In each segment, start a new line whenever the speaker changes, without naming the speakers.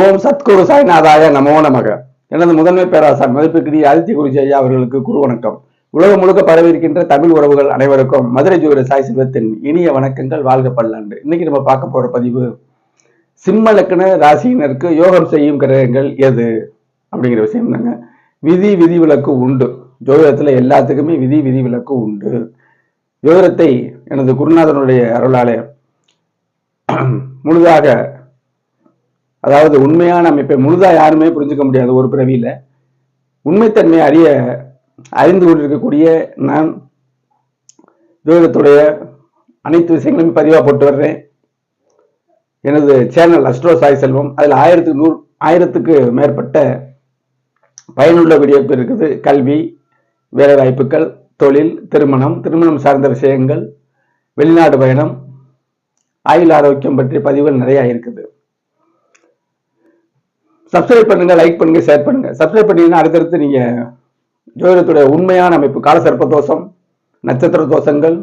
ஓம் சத்குரு சாய்நாதாய நமோ நமக. எனது முதன்மை பேராசார் மதிப்புக்குரிய ஆதித்ய குருஜி ஐயா அவர்களுக்கு குரு வணக்கம். உலகம் முழுக்க பரவியிருக்கின்ற தமிழ் உறவுகள் அனைவருக்கும் மதுரை ஜோதிட சாய் செல்வத்தின் இனிய வணக்கங்கள் வாழ்க பல்லாண்டு. இன்னைக்கு நம்ம பார்க்க போற பதிவு சிம்ம லக்கண ராசியினருக்கு யோகம் செய்யும் கிரகங்கள் எது? அப்படிங்கிற விஷயம் தாங்க. விதி விதிவிலக்கு உண்டு. ஜோதிடத்துல எல்லாத்துக்குமே விதி விதிவிலக்கு உண்டு. ஜோதிடத்தை எனது குருநாதனுடைய அருளாலே முழுதாக அதாவது உண்மையான அமைப்பை முழுதா யாருமே புரிஞ்சுக்க முடியாது ஒரு பிறவியில உண்மைத்தன்மையை அறிய அறிந்து கொண்டிருக்கக்கூடிய நான் ஜோதிடத்துடைய அனைத்து விஷயங்களும் பதிவாக போட்டு வர்றேன். எனது சேனல் அஸ்ட்ரோ சாய் செல்வம். அதில் ஆயிரத்துக்கு நூறு ஆயிரத்துக்கு மேற்பட்ட பயனுள்ள வீடியோக்கள் இருக்குது. கல்வி வேலைவாய்ப்புகள் தொழில் திருமணம் திருமணம் சார்ந்த விஷயங்கள் வெளிநாடு பயணம் ஆயுள் ஆரோக்கியம் பற்றிய பதிவுகள் நிறைய இருக்குது. சப்ஸ்கிரைப் பண்ணுங்க லைக் பண்ணுங்க ஷேர் பண்ணுங்க. சப்ஸ்கிரைப் பண்ணீங்கன்னா அடுத்தடுத்து நீங்க ஜோதிடத்துடைய உண்மையான அமைப்பு காலசர்ப்ப தோஷம் நட்சத்திர தோஷங்கள்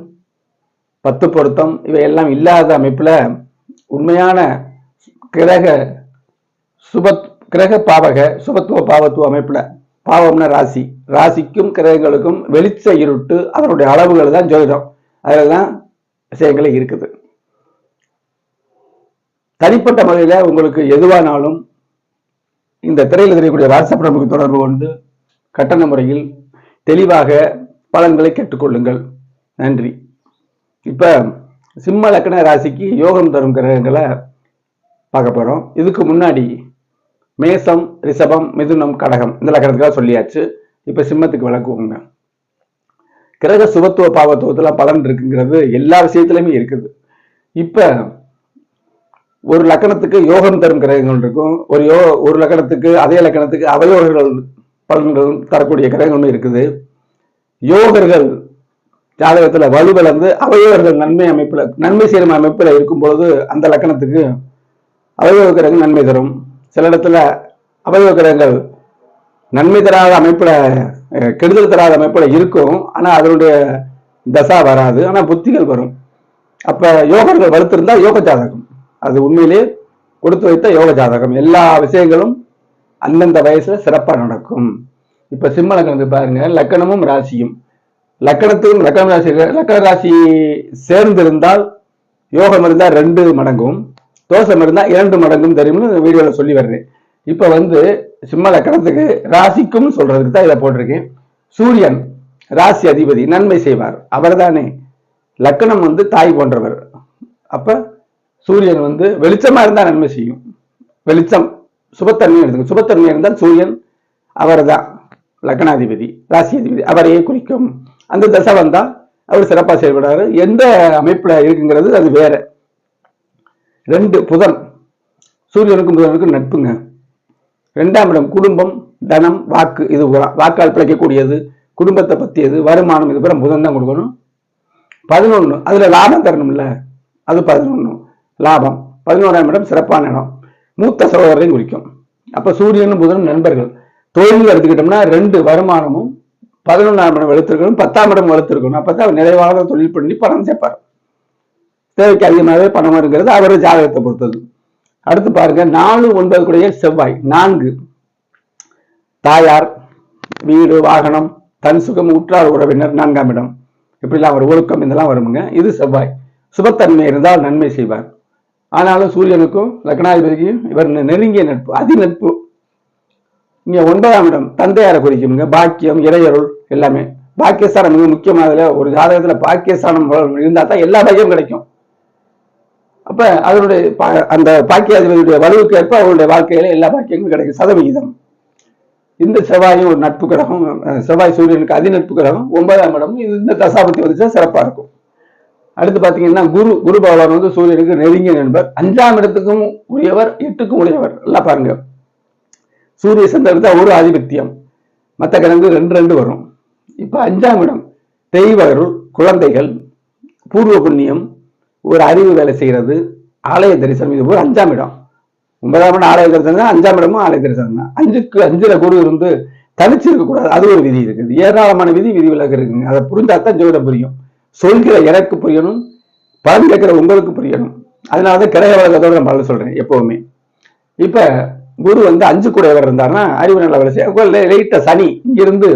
பத்து பொருத்தம் இவையெல்லாம் இல்லாத அமைப்புல உண்மையான கிரக சுப கிரக பாவக சுபத்துவ பாவத்துவ அமைப்புல பாவம்னா ராசி. ராசிக்கும் கிரகங்களுக்கும் வெளிச்ச இருட்டு அதனுடைய அளவுகள் தான் ஜோதிடம். அதில் தான் விஷயங்களே இருக்குது. தனிப்பட்ட முறையில் உங்களுக்கு எதுவானாலும் இந்த திரையில் தெரியக்கூடிய வாட்ஸ்அப் நம்பருக்கு தொடர்பு கொண்டு கட்டண முறையில் தெளிவாக பலன்களை கேட்டுக்கொள்ளுங்கள். நன்றி. இப்போ சிம்ம லக்கண ராசிக்கு யோகம் தரும் கிரகங்களை பார்க்க போகிறோம் இதுக்கு முன்னாடி மேசம் ரிஷபம் மிதுனம் கடகம் இந்த லக்கணத்துக்காக சொல்லியாச்சு. இப்போ சிம்மத்துக்கு விளக்குவோங்க. கிரக சுபத்துவ பாவத்துவத்தில் பலன் இருக்குங்கிறது எல்லா விஷயத்துலையுமே இருக்குது. இப்போ ஒரு லக்கணத்துக்கு யோகம் தரும் கிரகங்கள் இருக்கும். ஒரு யோ ஒரு லக்கணத்துக்கு அதே லக்கணத்துக்கு அவயோகர்கள் பலன்கள் தரக்கூடிய கிரகங்களும் இருக்குது. யோகர்கள் ஜாதகத்துல வலுவிழந்து அவயோகர்கள் நன்மை அமைப்புல நன்மை செய்யும் அமைப்புல இருக்கும் பொழுது அந்த லக்கணத்துக்கு அவயோக கிரகங்கள் நன்மை தரும். சில இடத்துல அவயோக கிரகங்கள் நன்மை தராத அமைப்புல கெடுதல் தராத அமைப்புல இருக்கும். ஆனா அதனுடைய தசா வராது. ஆனா புத்திகள் வரும். அப்ப யோகர்கள் வலுத்திருந்தா யோக ஜாதகம். அது உண்மையிலே கொடுத்து வைத்த யோக ஜாதகம். எல்லா விஷயங்களும் அந்தந்த வயசுல சிறப்பா நடக்கும். இப்ப சிம்ம லக்னத்துக்கு பாருங்க லக்கணமும் ராசியும். லக்கணத்துக்கும் லக்கண ராசி லக்கண ராசி சேர்ந்திருந்தால் யோகம் இருந்தால் ரெண்டு மடங்கும் தோஷம் இருந்தால் இரண்டு மடங்கும் தெரியும்னு வீடியோவில் சொல்லி வர்றேன். இப்போ வந்து சிம்ம லக்கணத்துக்கு ராசிக்கும் சொல்றதுக்கு தான் இதை போட்டிருக்கேன். சூரியன் ராசி அதிபதி நன்மை செய்வார். அவர் தானே லக்கணம் வந்து தாய் போன்றவர். அப்போ சூரியன் வந்து வெளிச்சமா இருந்தா நன்மை செய்யும். வெளிச்சம் சுபத்தன்மை எடுத்துங்க சுபத்தன்மை இருந்தால் சூரியன் அவர்தான் லக்னாதிபதி ராசி அதிபதி அவரையே குறிக்கும். அந்த தசை வந்தா அவர் சிறப்பா செயல்படுறாரு. எந்த அமைப்புல இருக்குங்கிறது அது வேற. ரெண்டு புதன். சூரியனுக்கும் புதனுக்கும் நட்புங்க. ரெண்டாம் இடம் குடும்பம் தனம் வாக்கு இது வாக்கால் பிழைக்கக்கூடியது குடும்பத்தை பத்தியது வருமானம் இது பிற புதன் தான் கொடுக்கணும். பதினொன்று அதுல லாபம் தரணும்ல. அது பதினொன்று லாபம். பதினோராம் இடம் சிறப்பான இடம். மூத்த சகோதரரையும் குறிக்கும். அப்ப சூரியனும் புதனும் நண்பர்கள். தொழில் எடுத்துக்கிட்டோம்னா ரெண்டு வருமானமும் பதினொன்றாம் இடம் வெளுத்திருக்கணும் பத்தாம் இடம் வெளுத்திருக்கணும் அப்பதான் அவர் நிறைவாக தொழில் பண்ணி பணம் சேர்ப்பார். தேவைக்கு அதிகமாகவே பணம் இருக்கிறது அவர் ஜாதகத்தை பொறுத்தது. அடுத்து பாருங்க நாலு ஒன்பது கூடிய செவ்வாய். நான்கு தாயார் வீடு வாகனம் தன் சுகம் உற்றார் உறவினர் நான்காம் இடம். இப்படிலாம் அவர் ஒழுக்கம் இதெல்லாம் வருமுங்க. இது செவ்வாய். சுபத்தன்மை இருந்தால் நன்மை செய்வார். ஆனாலும் சூரியனுக்கும் லக்னாதிபதிக்கும் இவர் நெருங்கிய நட்பு அதி நட்பு. இங்க ஒன்பதாம் இடம் தந்தையாரை குறிக்குங்க பாக்கியம் இறையருள் எல்லாமே. பாக்கியஸ்தானம் மிக முக்கியமானதுல ஒரு ஜாதகத்துல பாக்கியஸ்தானம் இருந்தா தான் எல்லா பாக்கியம் கிடைக்கும். அப்ப அதனுடைய பா- அந்த பாக்கியாதிபதியுடைய வலுவுக்கு ஏற்ப அவருடைய வாழ்க்கையில எல்லா பாக்கியங்களும் கிடைக்கும். சதவிகிதம். இந்த செவ்வாயும் ஒரு நட்பு கிரகம் செவ்வாய் சூரியனுக்கு அதி நட்பு கிரகம் ஒன்பதாம் இடம் இது இந்த தசாபத்தி வந்துச்சா சிறப்பா இருக்கும். அடுத்து பாத்தீங்கன்னா குரு குரு பகவான் வந்து சூரியனுக்கு நெருங்கிய நண்பர். அஞ்சாம் இடத்துக்கும் உரியவர் எட்டுக்கும் உரியவர் எல்லாம் பாருங்க. சூரிய சந்திரன் தான் ஒரு ஆதிபத்தியம். மற்ற கிழங்கு ரெண்டு ரெண்டு வரும். இப்ப அஞ்சாம் இடம் தெய்வ குழந்தைகள் பூர்வ புண்ணியம் ஒரு அறிவு வேலை செய்யறது ஆலய தரிசனம். இது ஒரு அஞ்சாம் இடம். ஒன்பதாம் இடம் ஆலய தரிசனம் தான் அஞ்சாம் இடமும் ஆலய தரிசனம் தான். அஞ்சுக்கு அஞ்சுல குரு இருந்து தனிச்சு இருக்கக்கூடாது அது ஒரு விதி இருக்குது. ஏராளமான விதி விதி விலக்கு இருக்குங்க. அதை புரிஞ்சாதான் ஜோதிடம் புரியும். சொல்கிற எனக்கு புரியணும் பலன் கேட்கிற உங்களுக்கு புரியணும். அதனாலதான் கிரக வழக்கத்தோட நான் பலன் சொல்கிறேன் எப்போவுமே. இப்போ குரு வந்து அஞ்சு கூடையவர் இருந்தாருன்னா அறிவு நல்ல வேலை செய்ய சனி இங்கிருந்து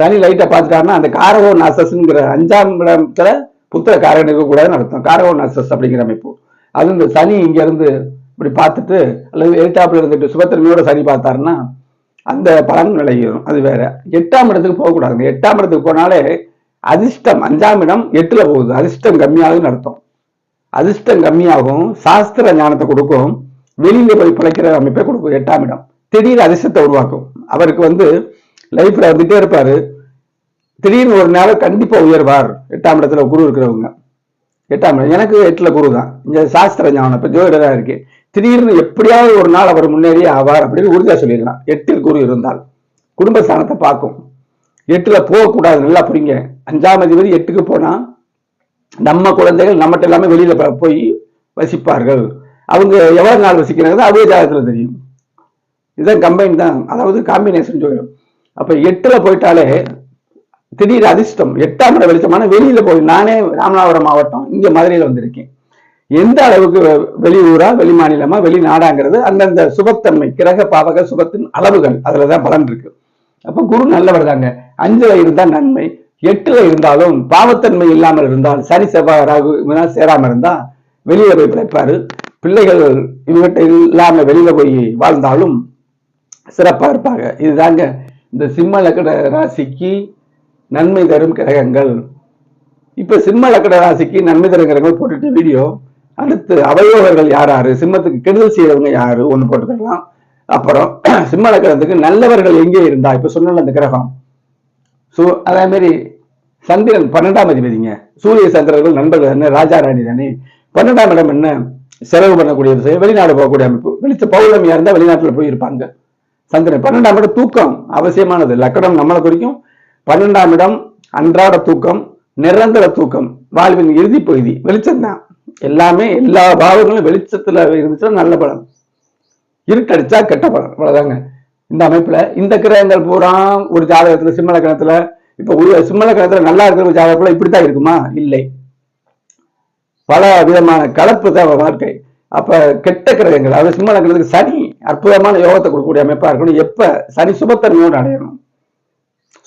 சனி லைட்டை பார்த்துட்டாருன்னா அந்த காரகோ நாசஸ்ங்கிற அஞ்சாம் இடத்துல புத்திர காரகன் இருக்கக்கூடாதுன்னு அர்த்தம். காரகோ நாசஸ் அப்படிங்கிற அமைப்பு. அது இந்த சனி இங்கேருந்து இப்படி பார்த்துட்டு அல்லது எழுத்தாப்புல இருந்துட்டு சுபத்திரமையோட சனி பார்த்தாருன்னா அந்த பலன் விளையும். அது வேற. எட்டாம் இடத்துக்கு போகக்கூடாது. எட்டாம் இடத்துக்கு போனாலே அதிர்ஷ்டம் அஞ்சாம் இடம் எட்டுல போகுது. அதிர்ஷ்டம் கம்மியாகுதுன்னு அர்த்தம். அதிர்ஷ்டம் கம்மியாகும் சாஸ்திர ஞானத்தை கொடுக்கும் வெளியில போய் பிழைக்கிற அமைப்பை கொடுக்கும் எட்டாம் இடம். திடீர் அதிர்ஷ்டத்தை உருவாக்கும். அவருக்கு வந்து லைஃப்ல வந்துட்டே இருப்பாரு. திடீர்னு ஒரு நேரம் கண்டிப்பா உயர்வார். எட்டாம் இடத்துல குரு இருக்கிறவங்க. எட்டாம் இடம். எனக்கு எட்டுல குரு தான். இங்க சாஸ்திர ஞானம். இப்ப ஜோதிடரா இருக்கு. திடீர்னு எப்படியாவது ஒரு நாள் அவர் முன்னேறி ஆவார் அப்படின்னு உறுதியா சொல்லிடலாம். எட்டில் குரு இருந்தால். குடும்பஸ்தானத்தை பார்க்கும். எட்டுல போகக்கூடாது. நல்லா புரிங்க அஞ்சாம் அதிபதி எட்டுக்கு போனா நம்ம குழந்தைகள் நம்மகிட்ட எல்லாமே வெளியில போய் வசிப்பார்கள். அவங்க எவ்வளவு நாள் வசிக்கிறாங்க அதே ஜாதகத்துல தெரியும். இதுதான் கம்பைன் தான். அதாவது காம்பினேஷன் சொல்லிடும் அப்ப எட்டுல போயிட்டாலே திடீர் அதிர்ஷ்டம் எட்டாம் இட வெளிச்சமான வெளியில போய் நானே ராமநாதபுரம் மாவட்டம் இங்க மதுரையில வந்திருக்கேன். எந்த அளவுக்கு வெ- வெளியூரா வெளி மாநிலமா வெளிநாடாங்கிறது அந்தந்த சுபத்தன்மை கிரக பாவக சுபத்தின் அளவுகள் அதுலதான் பலன் இருக்கு. அப்ப குரு நல்லவர் தாங்க. அஞ்சுல தான் நன்மை. எட்டுல இருந்தாலும் பாவத்தன்மை இல்லாமல் இருந்தால் சனி செவ்வாய் ராகு இவனால் சேராமல் இருந்தால் வெளியில போய் பிழைப்பாரு. பிள்ளைகள் இவங்கிட்ட இல்லாம வெளியில போய் வாழ்ந்தாலும் சிறப்பா இருப்பாங்க. இதுதாங்க இந்த சிம்ம லக்கண ராசிக்கு நன்மை தரும் கிரகங்கள். இப்ப சிம்ம லக்கண ராசிக்கு நன்மை தரும் கிரகங்கள் போட்டுட்டு வீடியோ. அடுத்து அவயோகர்கள் யார் யாரு சிம்மத்துக்கு கெடுதல் செய்யறவங்க யாரு? ஒண்ணு போட்டுக்கலாம். அப்புறம் சிம்ம லக்கணத்துக்கு நல்லவர்கள் எங்கே இருந்தா? இப்ப சொன்ன அந்த கிரகம். சோ அதே மாதிரி சந்திரன் பன்னெண்டாம் அதிபதிங்க. சூரிய சந்திரர்கள் நண்பர்கள் என்ன ராஜா ராணி தானே. பன்னெண்டாம் இடம் என்ன? செலவு பண்ணக்கூடிய விஷயம் வெளிநாடு போகக்கூடிய அமைப்பு. வெளிச்ச பௌர்ணமியா இருந்தா வெளிநாட்டுல போய் இருப்பாங்க. சந்திரன் பன்னெண்டாம் இடம் தூக்கம் அவசியமானது. லக்கணம் நம்மளை குறிக்கும். பன்னெண்டாம் இடம் அன்றாட தூக்கம் நிரந்தர தூக்கம் வாழ்வின் இறுதி பகுதி வெளிச்சம் தான். எல்லாமே எல்லா பாவங்களும் வெளிச்சத்துல இருந்துச்சுன்னா நல்ல படம் இருட்டடிச்சா கெட்ட படம் அவ்வளவுதாங்க. இந்த அமைப்புல இந்த கிரகங்கள் பூரா ஒரு ஜாதகத்துல சிம்ம லக்கணத்துல இப்ப ஒரு சிம்மல லக்கணத்துல நல்லா இருக்கிற ஒரு ஜாதகத்துல இப்படித்தான் இருக்குமா? இல்லை. பல விதமான கலப்பு தான் வாழ்க்கை. அப்ப கெட்ட கிரகங்கள் அதாவது சிம்ம லக்கணத்துக்கு சனி அற்புதமான யோகத்தை கொடுக்கக்கூடிய அமைப்பா இருக்கணும். எப்ப? சனி சுபத்தன்மையோடு அடையணும்.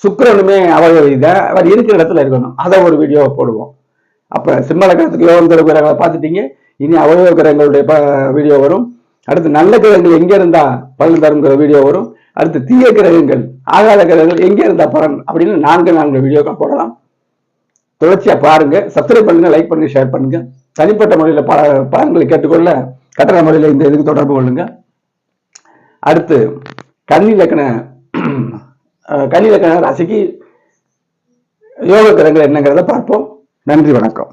சுக்கிரனுமே அவர் இதை அவர் இருக்கிற இடத்துல இருக்கணும். அதை ஒரு வீடியோ போடுவோம். அப்ப சிம்ம லக்கணத்துக்கு யோகம் தரும் கிரகங்களை பார்த்துட்டீங்க. இனி அவயோக கிரகங்களுடைய வீடியோ வரும். அடுத்து நல்ல கிரகங்கள் எங்க இருந்தா பலன் தருங்கிற வீடியோ வரும். அடுத்து தீய கிரகங்கள் ஆகாத கிரகங்கள் எங்கே இருந்தா பலன்? அப்படின்னு நான்கு நான்கு வீடியோக்கள் போடலாம். தொடர்ச்சியா பாருங்க. சப்ஸ்கிரைப் பண்ணுங்க லைக் பண்ணுங்க ஷேர் பண்ணுங்க. தனிப்பட்ட முறையில் பல பலன்களை கேட்டுக்கொள்ள கட்டண முறையில் இந்த இதுக்கு தொடர்பு கொள்ளுங்க. அடுத்து கன்னி லக்கண கன்னி லக்கண ராசிக்கு யோக கிரகங்கள் என்னங்கிறத பார்ப்போம். நன்றி வணக்கம்.